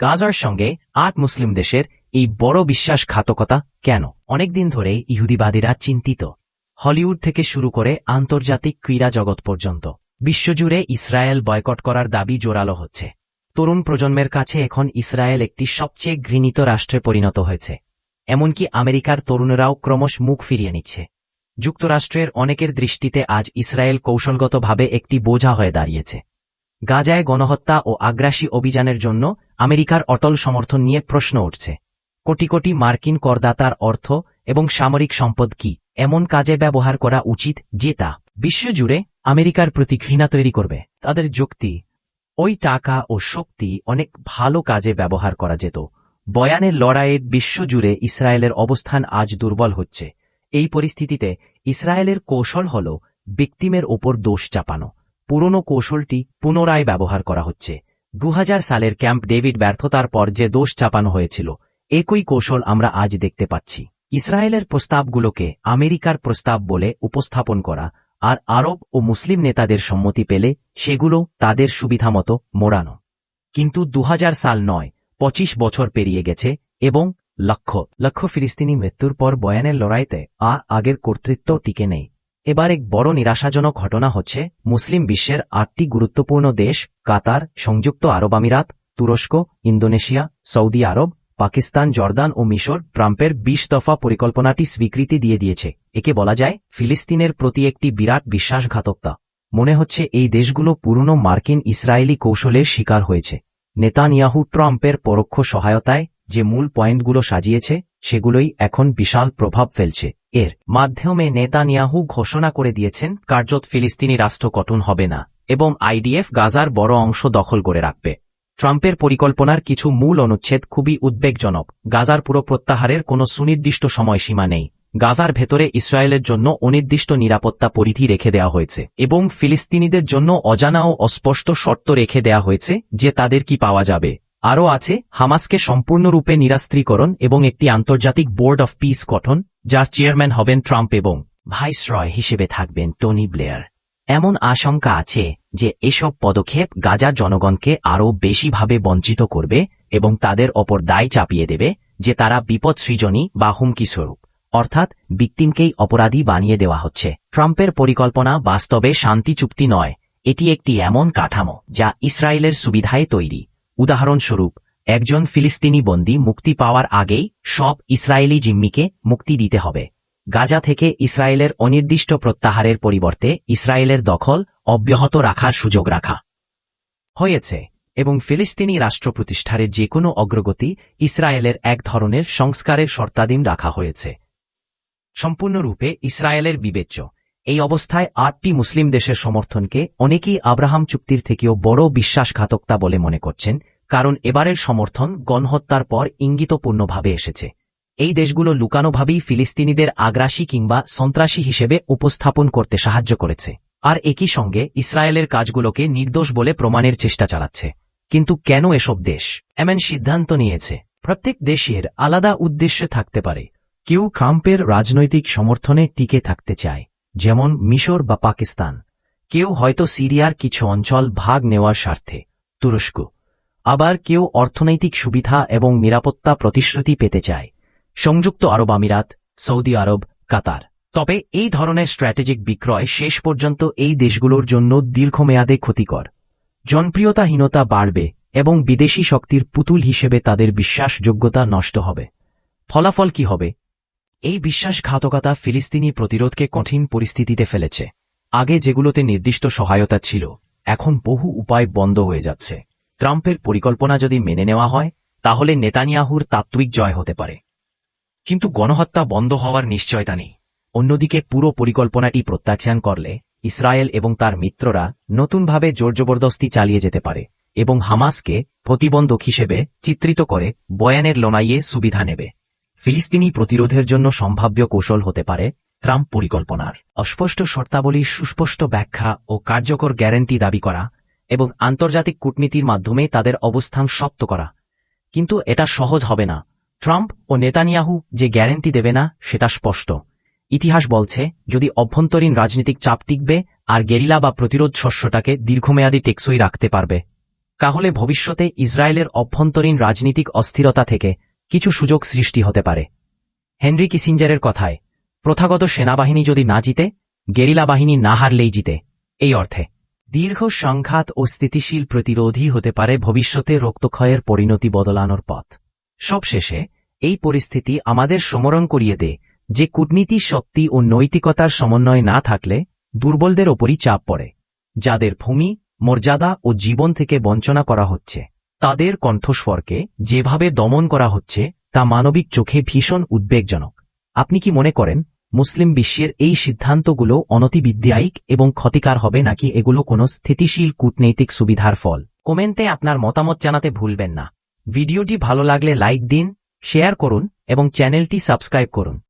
গাজার সঙ্গে আট মুসলিম দেশের এই বড় বিশ্বাসঘাতকতা কেন? অনেকদিন ধরে ইহুদিবাদীরা চিন্তিত। হলিউড থেকে শুরু করে আন্তর্জাতিক ক্রীড়া জগৎ পর্যন্ত বিশ্বজুড়ে ইসরায়েল বয়কট করার দাবি জোরালো হচ্ছে। তরুণ প্রজন্মের কাছে এখন ইসরায়েল একটি সবচেয়ে ঘৃণিত রাষ্ট্রে পরিণত হয়েছে। এমনকি আমেরিকার তরুণরাও ক্রমশ মুখ ফিরিয়ে নিচ্ছে। যুক্তরাষ্ট্রের অনেকের দৃষ্টিতে আজ ইসরায়েল কৌশলগতভাবে একটি বোঝা হয়ে দাঁড়িয়েছে। গাজায় গণহত্যা ও আগ্রাসী অভিযানের জন্য আমেরিকার অটল সমর্থন নিয়ে প্রশ্ন উঠছে। কোটি কোটি মার্কিন করদাতার অর্থ এবং সামরিক সম্পদ কি? এমন কাজে ব্যবহার করা উচিত যে তা বিশ্বজুড়ে আমেরিকার প্রতি ঘৃণা তৈরি করবে। তাদের যুক্তি, ওই টাকা ও শক্তি অনেক ভালো কাজে ব্যবহার করা যেত। বয়ানের লড়াইয়ে বিশ্বজুড়ে ইসরায়েলের অবস্থান আজ দুর্বল হচ্ছে। এই পরিস্থিতিতে ইসরায়েলের কৌশল হল ব্যক্তিমের ওপর দোষ চাপানো। পুরনো কৌশলটি পুনরায় ব্যবহার করা হচ্ছে। দু হাজার সালের ক্যাম্প ডেভিড ব্যর্থতার পর যে দোষ চাপানো হয়েছিল, একই কৌশল আমরা আজ দেখতে পাচ্ছি। ইসরায়েলের প্রস্তাবগুলোকে আমেরিকার প্রস্তাব বলে উপস্থাপন করা আর আরব ও মুসলিম নেতাদের সম্মতি পেলে সেগুলো তাদের সুবিধামতো মোড়ানো। কিন্তু দু হাজার সাল নয়, পঁচিশ বছর পেরিয়ে গেছে এবং লক্ষ লক্ষ ফিলিস্তিনি মৃত্যুর পর বয়ানের লড়াইতে আ আগের কর্তৃত্ব টিকে নেই। এবার এক বড় নিরাশাজনক ঘটনা হচ্ছে, মুসলিম বিশ্বের আটটি গুরুত্বপূর্ণ দেশ, কাতার, সংযুক্ত আরব আমিরাত, তুরস্ক, ইন্দোনেশিয়া, সৌদি আরব, পাকিস্তান, জর্দান ও মিশর ট্রাম্পের বিশ দফা পরিকল্পনাটি স্বীকৃতি দিয়ে দিয়েছে। একে বলা যায়, ফিলিস্তিনের প্রতি একটি বিরাট বিশ্বাসঘাতকতা। মনে হচ্ছে এই দেশগুলো পুরনো মার্কিন ইসরায়েলি কৌশলের শিকার হয়েছে। নেতানিয়াহু ট্রাম্পের পরোক্ষ সহায়তায় যে মূল পয়েন্টগুলো সাজিয়েছে সেগুলোই এখন বিশাল প্রভাব ফেলছে। এর মাধ্যমে নেতানিয়াহু ঘোষণা করে দিয়েছেন, কার্যত ফিলিস্তিনি রাষ্ট্র গঠন হবে না, এবং আইডিএফ গাজার বড় অংশ দখল করে রাখবে। ট্রাম্পের পরিকল্পনার কিছু মূল অনুচ্ছেদ খুবই উদ্বেগজনক। গাজার পুরো প্রত্যাহারের কোনো সুনির্দিষ্ট সময়সীমা নেই। গাজার ভেতরে ইসরায়েলের জন্য অনির্দিষ্ট নিরাপত্তা পরিধি রেখে দেওয়া হয়েছে, এবং ফিলিস্তিনিদের জন্য অজানা ও অস্পষ্ট শর্ত রেখে দেওয়া হয়েছে যে তাদের কি পাওয়া যাবে। আরও আছে, হামাসকে সম্পূর্ণরূপে নিরাস্ত্রীকরণ এবং একটি আন্তর্জাতিক বোর্ড অফ পিস গঠন, যার চেয়ারম্যান হবেন ট্রাম্প এবং ভাইসরয় হিসেবে থাকবেন টনি ব্লেয়ার। এমন আশঙ্কা আছে যে এসব পদক্ষেপ গাজার জনগণকে আরও বেশিভাবে বঞ্চিত করবে এবং তাদের ওপর দায় চাপিয়ে দেবে যে তারা বিপদ সৃজনী বা হুমকি স্বরূপ অর্থাৎ বিক্টিমকেই অপরাধী বানিয়ে দেওয়া হচ্ছে। ট্রাম্পের পরিকল্পনা বাস্তবে শান্তি চুক্তি নয়, এটি একটি এমন কাঠামো যা ইসরায়েলের সুবিধায় তৈরি। উদাহরণস্বরূপ, একজন ফিলিস্তিনি বন্দী মুক্তি পাওয়ার আগেই সব ইসরায়েলি জিম্মিকে মুক্তি দিতে হবে। গাজা থেকে ইসরায়েলের অনির্দিষ্ট প্রত্যাহারের পরিবর্তে ইসরায়েলের দখল অব্যাহত রাখার সুযোগ রাখা হয়েছে এবং ফিলিস্তিনি রাষ্ট্র প্রতিষ্ঠার যে কোনো অগ্রগতি ইসরায়েলের এক ধরনের সংস্কারের শর্তাধীন রাখা হয়েছে। সম্পূর্ণরূপে ইসরায়েলের বিবেচ্য। এই অবস্থায় আটটি মুসলিম দেশের সমর্থনকে অনেকেই আব্রাহাম চুক্তির থেকেও বড় বিশ্বাসঘাতকতা বলে মনে করছেন, কারণ এবারের সমর্থন গণহত্যার পর ইঙ্গিতপূর্ণভাবে এসেছে। এই দেশগুলো লুকানোভাবেই ফিলিস্তিনিদের আগ্রাসী কিংবা সন্ত্রাসী হিসেবে উপস্থাপন করতে সাহায্য করেছে। আর একই সঙ্গে ইসরায়েলের কাজগুলোকে নির্দোষ বলে প্রমাণের চেষ্টা চালাচ্ছে। কিন্তু কেন এসব দেশ এমন সিদ্ধান্ত নিয়েছে? প্রত্যেক দেশের আলাদা উদ্দেশ্য থাকতে পারে। কেউ ট্রাম্পের রাজনৈতিক সমর্থনে টিকে থাকতে চায়। যেমন মিশর বা পাকিস্তান, কেউ হয়তো সিরিয়ার কিছু অঞ্চল ভাগ নেওয়ার স্বার্থে, তুরস্ক। আবার কেউ অর্থনৈতিক সুবিধা এবং নিরাপত্তা প্রতিশ্রুতি পেতে চায়, সংযুক্ত আরব আমিরাত, সৌদি আরব, কাতার। তবে এই ধরনের স্ট্র্যাটেজিক বিক্রয় শেষ পর্যন্ত এই দেশগুলোর জন্য দীর্ঘমেয়াদে ক্ষতিকর। জনপ্রিয়তাহীনতা বাড়বে এবং বিদেশি শক্তির পুতুল হিসেবে তাদের বিশ্বাসযোগ্যতা নষ্ট হবে। ফলাফল কি হবে? এই বিশ্বাসঘাতকতা ফিলিস্তিনি প্রতিরোধকে কঠিন পরিস্থিতিতে ফেলেছে। আগে যেগুলোতে নির্দিষ্ট সহায়তা ছিল, এখন বহু উপায় বন্ধ হয়ে যাচ্ছে। ট্রাম্পের পরিকল্পনা যদি মেনে নেওয়া হয়, তাহলে নেতানিয়াহুর তাত্ত্বিক জয় হতে পারে। কিন্তু গণহত্যা বন্ধ হওয়ার নিশ্চয়তা নেই। অন্যদিকে পুরো পরিকল্পনাটি প্রত্যাখ্যান করলে ইসরায়েল এবং তার মিত্ররা নতুনভাবে জোরজবরদস্তি চালিয়ে যেতে পারে এবং হামাসকে প্রতিবন্ধক হিসেবে চিত্রিত করে বয়ানের লড়াইয়ে সুবিধা নেবে। ফিলিস্তিনি প্রতিরোধের জন্য সম্ভাব্য কৌশল হতে পারে ট্রাম্প পরিকল্পনার। অস্পষ্ট শর্তাবলীর সুস্পষ্ট ব্যাখ্যা ও কার্যকর গ্যারান্টি দাবি করা এবং আন্তর্জাতিক কূটনীতির মাধ্যমে তাদের অবস্থান শক্ত করা। কিন্তু এটা সহজ হবে না। ট্রাম্প ও নেতানিয়াহু যে গ্যারান্টি দেবে না, সেটা স্পষ্ট। ইতিহাস বলছে, যদি অভ্যন্তরীণ রাজনৈতিক চাপ টিকবে আর গেরিলা বা প্রতিরোধ শস্যটাকে দীর্ঘমেয়াদী টেকসই রাখতে পারবে, তাহলে ভবিষ্যতে ইসরায়েলের অভ্যন্তরীণ রাজনীতিক অস্থিরতা থেকে কিছু সুযোগ সৃষ্টি হতে পারে। হেনরি কিসিঞ্জারের কথায়, প্রথাগত সেনাবাহিনী যদি না জিতে, গেরিলা বাহিনী না হারলেই জিতে। এই অর্থে, দীর্ঘ সংঘাত ও স্থিতিশীল প্রতিরোধী হতে পারে ভবিষ্যতে রক্তক্ষয়ের পরিণতি বদলানোর পথ। সবশেষে, এই পরিস্থিতি আমাদের সমরণ করিয়ে দেয় যে কূটনীতি শক্তি ও নৈতিকতার সমন্বয় না থাকলে দুর্বলদের ওপরই চাপ পড়ে, যাদের ভূমি, মর্যাদা ও জীবন থেকে বঞ্চনা করা হচ্ছে। তাদের কণ্ঠস্বরকে যেভাবে দমন করা হচ্ছে, তা মানবিক চোখে ভীষণ উদ্বেগজনক। আপনি কি মনে করেন, মুসলিম বিশ্বের এই সিদ্ধান্তগুলো অনতিবিদ্যায়িক এবং ক্ষতিকার হবে নাকি এগুলো কোনো স্থিতিশীল কূটনৈতিক সুবিধার ফল? কমেন্টে আপনার মতামত জানাতে ভুলবেন না। ভিডিওটি ভালো লাগলে লাইক দিন, শেয়ার করুন এবং চ্যানেলটি সাবস্ক্রাইব করুন।